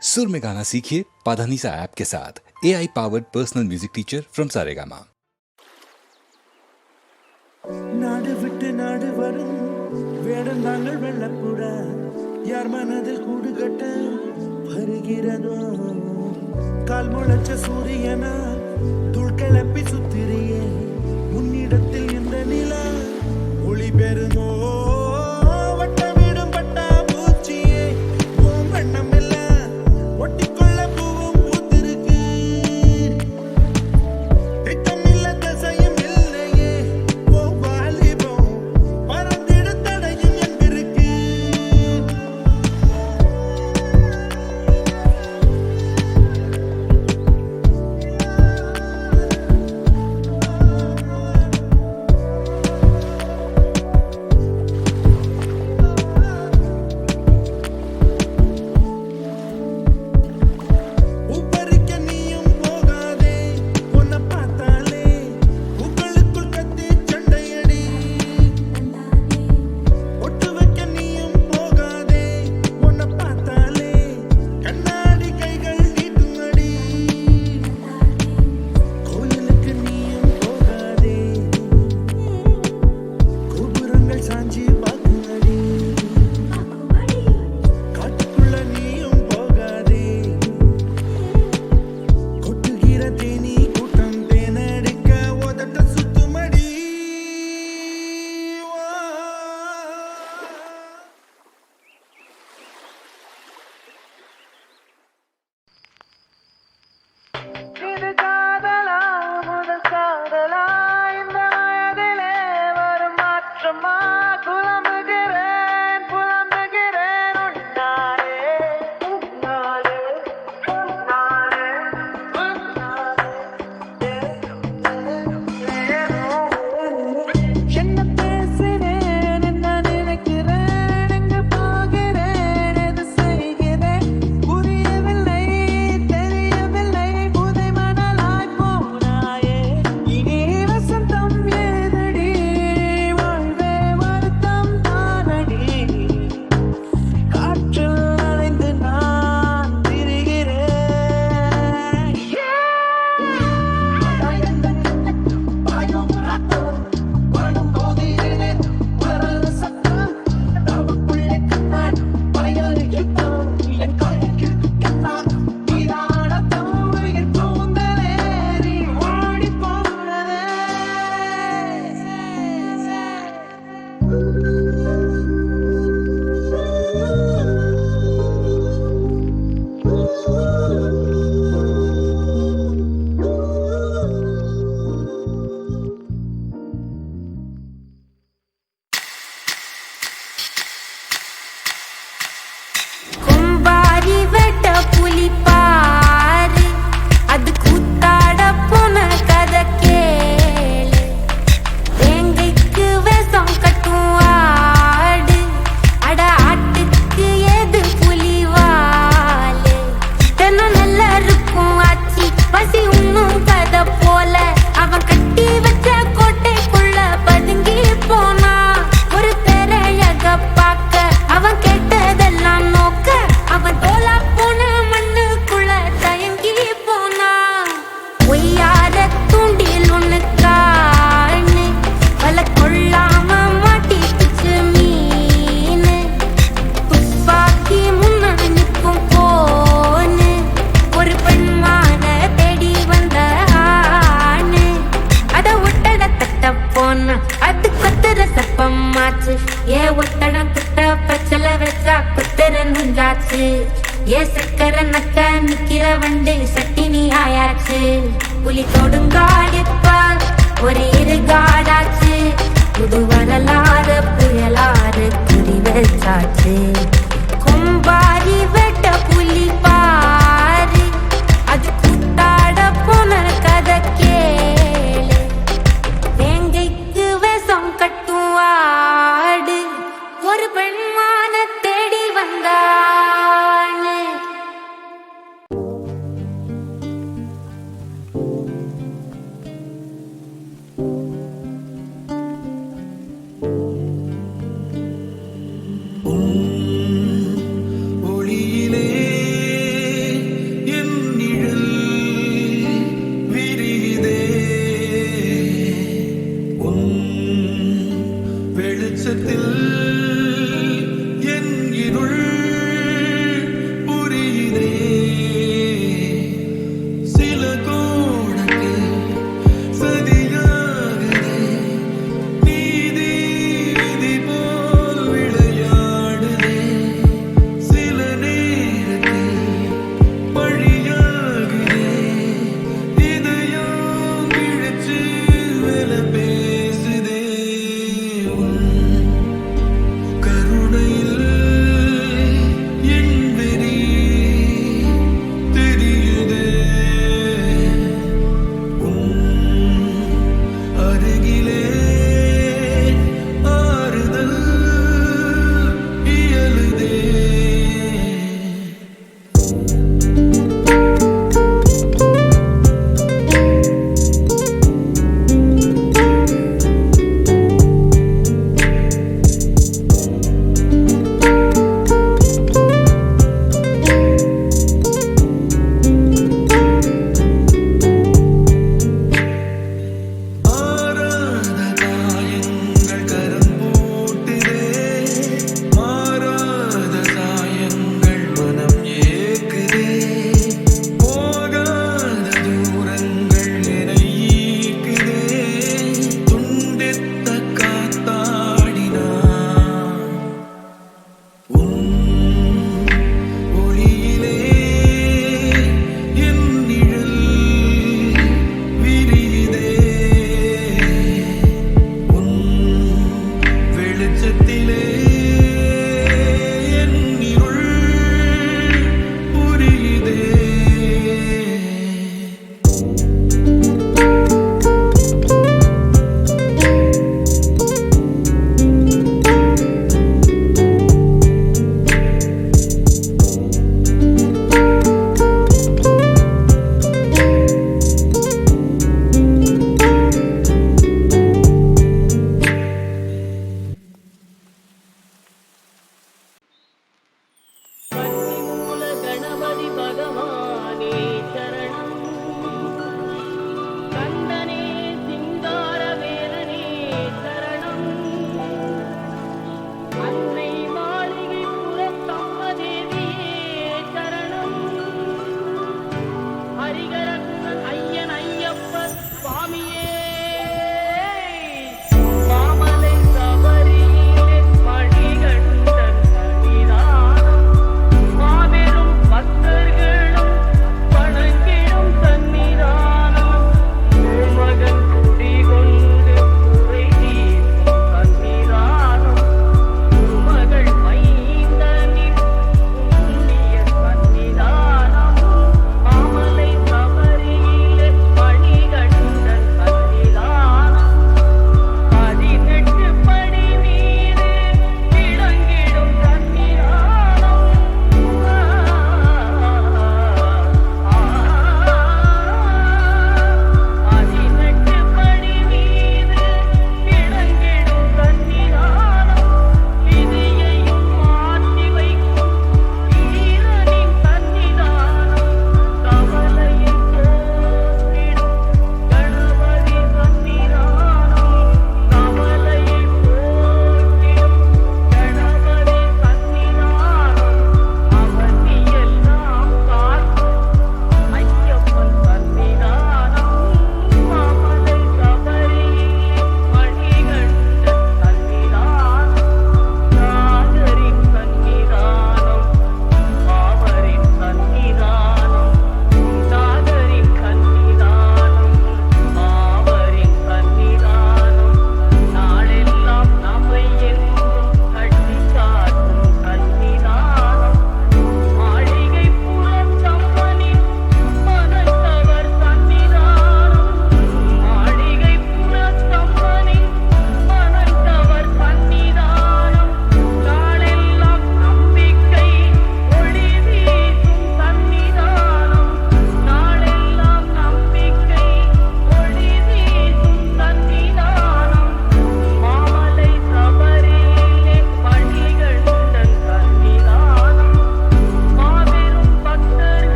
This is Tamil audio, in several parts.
सुर में गाना सीखिए पाधानीसा ऐप के साथ A I powered personal music teacher from Saregama நாடு விட்டு நாடு வரும் வேடந்தாங்கள் வெள்ளக்கூட யார் மனதில் கூடு கட்ட வருகிறதோ கால் முளைச்ச சூரியனா துள் கிளப்பி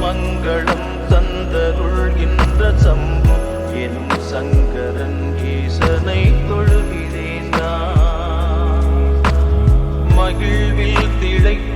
மங்களம் தந்தருள்கின்ற சம்பு எனும் சங்கரன் ஈசனை தொழுகிறேன் மகிழ்வில் திளைத்த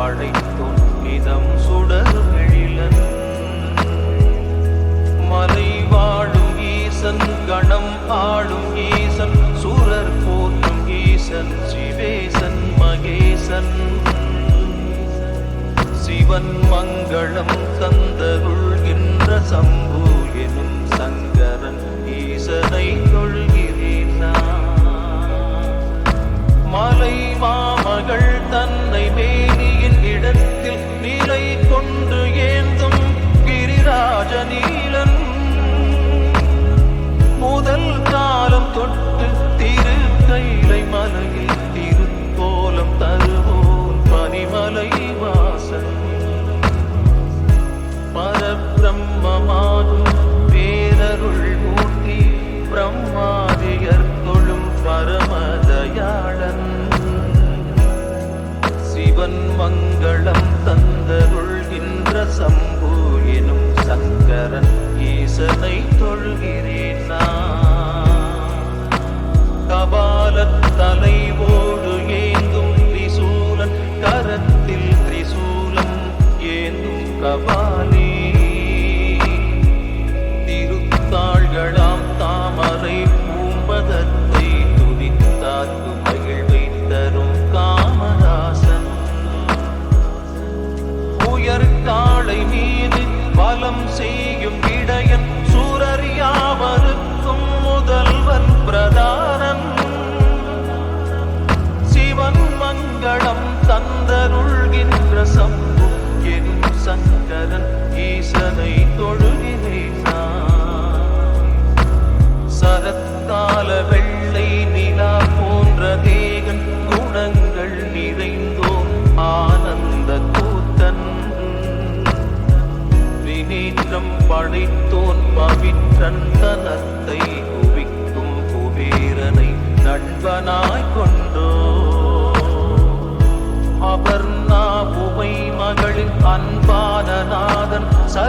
படைத்தோன் இதம் சுடரும் எழிலன் மலை வாழும் ஈசன் கணம் ஆடும் ஈசன் சுரர் போற்றும் ஈசன் சிவேசன் மகேசன். சிவன் மங்களம் தந்தருள்கின்ற சம்பு எனும் சங்கரன் ஈசனை கொள்கிறேன் மலை மாமகள் தன்னை மே ராஜநீலன். முதல் காலம் தொட்டு திருக்கைலை மலையில் திருக்கோலம் தருவோம் பனிமலை வாசல். பரபிரம்மமாகும்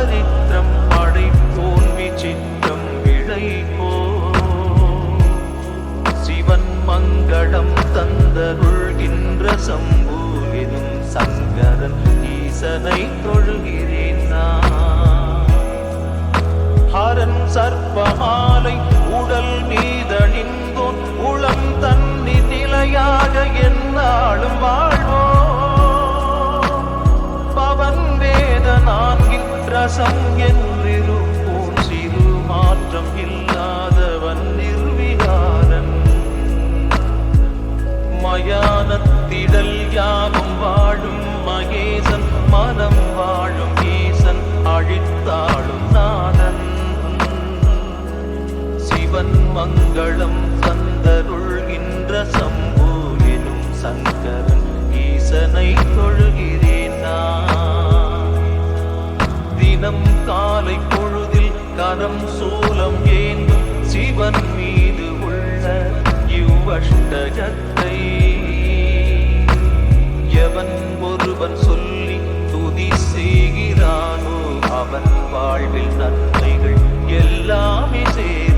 சரித்திரம் படைப்போன் விசித்திரம் இழைப்போ சிவன் மங்களம் தந்தருள்கின்ற சம்பு எனும் சங்கரன் ஈசனை தொழுகிறேன் நான். ஹரன் சர்ப்பமாலை உடல் மீதணிந்தோன் உளம் தன்னி நிலையாக என்னாலும் வாழ்வோம். யாவும் வாழும் மகேசன் மனம் வாழும் ஈசன் அழித்தாளும் நாதன். சிவன் மங்களம் தந்தருள்கின்ற சம்பு எனும் சங்கரன் ஈசனை தொழுகிறேன் நான். தினம் காலை பொழுதில் கரம் சூலம் ஏந்தும் சிவன் மீது உள்ள இவ்வஷ்டகத்தை ஒருவன் சொல்லி துதி செய்கிறானோ அவன் வாழ்வில் நன்மைகள் எல்லாமே சேரும்.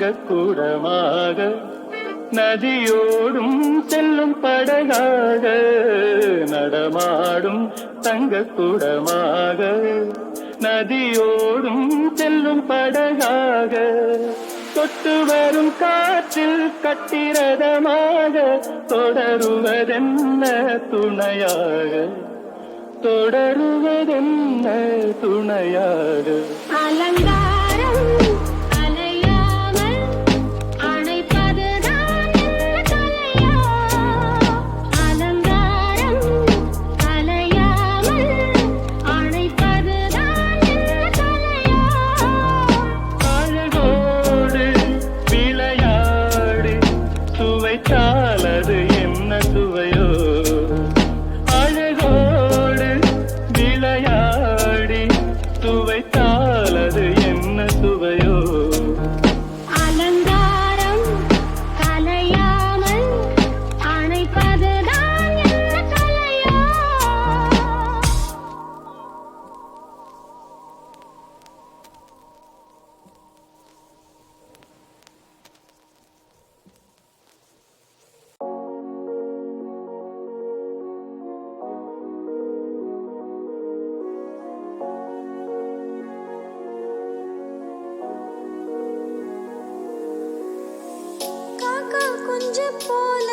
தங்க கூடமாக நதியோடும் செல்லும் படகாக நடமாடும் தங்க கூடமாக நதியோடும் செல்லும் படகாக தொட்டு வரும் காற்றில் கட்டிரதமாக தொடருவதென்ன துணையாக தொடருவதென்ன துணையாக? அலங்க காக்கா குஞ்சு போல